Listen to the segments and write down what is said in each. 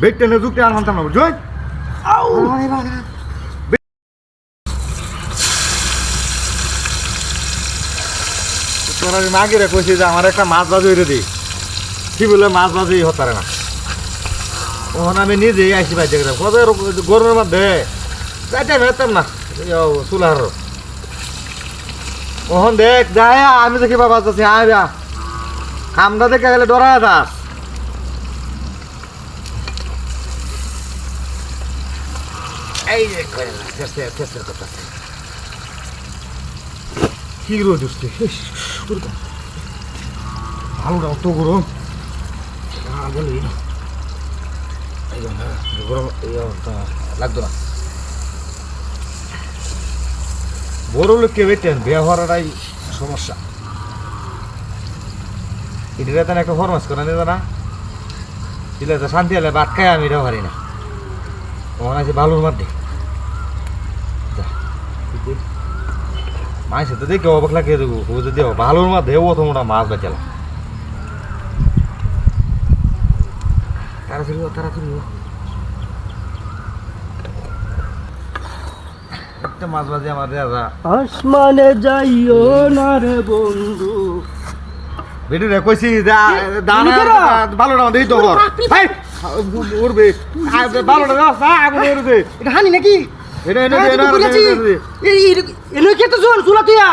Bed টেনে যুক্তি আর মানতাম না বুঝছ তোর আমি মাগে রে কইছি যে আমার একটা মাছ বাজি হইরে দিই কি বলে মাছ বাজি হতারে না। ওখানে আমি নিজেই আইসি বাইতে গেলাম। কত গরমের মধ্যে? যাইতে ভেতাম না। চুলার ওহন দেখ যায় আমি দেখি বাবা যাচ্ছি আইবা আমরা দেখে গেলে ডরা যাস। এই যে করে না চেষ্টা চেষ্টা করতেছে কি রোদ উঠছে? ইস, ওরে বাবা। ভালো না অত গরম। আহ, গেল এই না। এই না, গরম লাগতো না। বড় লোককে বেতেন বিয়ে হওয়াটাই সমস্যা। এটা তেন একটা ফরমাস করে নিত না দিলে তো শান্তি হলে ভাত খাই আমি এটাও পারি না। মনে আছে বালুর মধ্যে যা, মাইসে তো দেখে অবাক লাগিয়ে দেবো বুঝে দেবো বালুর মধ্যে ও তো মোটা মাছ বেচালা তাড়াতাড়ি তাড়াতাড়ি একটা মাছ বাজে আমার দাদা আসমানে যাইও না রে বন্ধু। বেটু রে কইছি দা দানা। ভালো না দেই তো ভাই উড়বে। ভালো না আগুন উড়বে। এটা হানি নাকি? এটা হ্যাঁ, এটা তুই বলেছি। এই এনে কে জোন চুলা তুইয়া।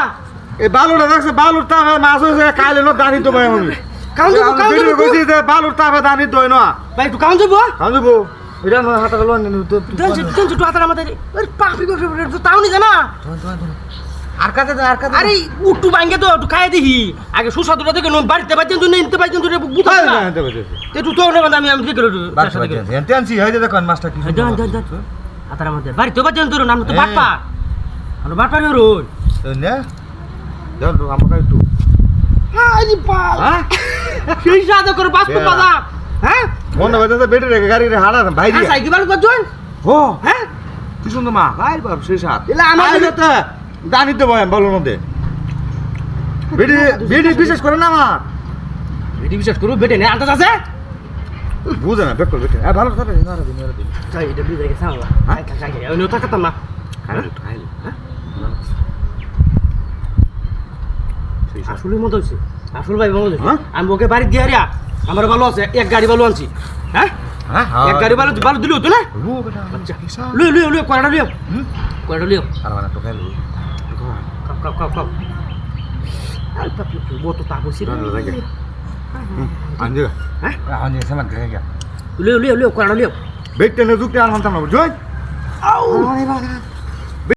এই বালুটা দেখছে বালুর তাপে মাছ হয়েছে খাইলে না দানি তো ভাই আমি। কাউন যাব কাউন বেটু যাব কইছি যে বালুর তাপে দানি তো না ভাই একটু কাউন যাব? কাম যাব। এটা না হাতে গেল নি তো দেন দেন একটু হাতার আমাদের আরে পাপি তো তাও নি জানা? আর কাছে দে, আর কাছে আরে উট্টু ভাঙ্গে তো একটু খাই দিহি। আগে সুস্বাদুটা দেখে নো বাড়িতে বাইতেন নিতে বাইতেন না তো না আমি দেখে এনতে আনছি হইছে দেখুন মাছটা কি দেন দেন দেন হাতার আমাদের বাড়িতে বাইতেন তো তো হ্যাঁ। বাটপা। আমরা বাটপা রে রোজ। না। দেন আমাকে একটু। বাল হ্যাঁ? সেই সাদা করে বেড়া। বাদা হ্যাঁ? মনে হয় বেটে রেখে গাড়ি রে হাড়া ভাই দিয়া সাইকেল বাল করছেন ও। হ্যাঁ? কি সুন্দর মা। ভাই বাপ সেই সাত এলা আমার তো। জানি তো ভাই বলো মধ্যে। বেডি বেডি বিশেষ করে না আমার বেটি বিশ্বাস করু বেটে নেই আন্দাজ আছে? বুঝে না বেকল বেটে আর ভালো করে না রে না রে তাই এটা বুঝে গেছে আমরা হ্যাঁ? খাই খাই ওই নতা কাতাম না খাইলে তো খাইলে। হ্যাঁ? আসলে মতো হচ্ছে আসল ভাই মতো হচ্ছে হ্যাঁ? আমি ওকে বাড়ি দিয়ে আরিয়া আমার ভালো আছে এক গাড়ি ভালো আনছি। হ্যাঁ? হ্যাঁ এক গাড়ি ভালো ভালো দিল তো না? আচ্ছা কি লুই লুই লুই কয়টা লিও হুম? কয়টা লিও আর মানে তো খাইলো কাপ কাপ কাপ কাপ আর তো তাপ হইছে না, না, লাগে। আনজে হ্যাঁ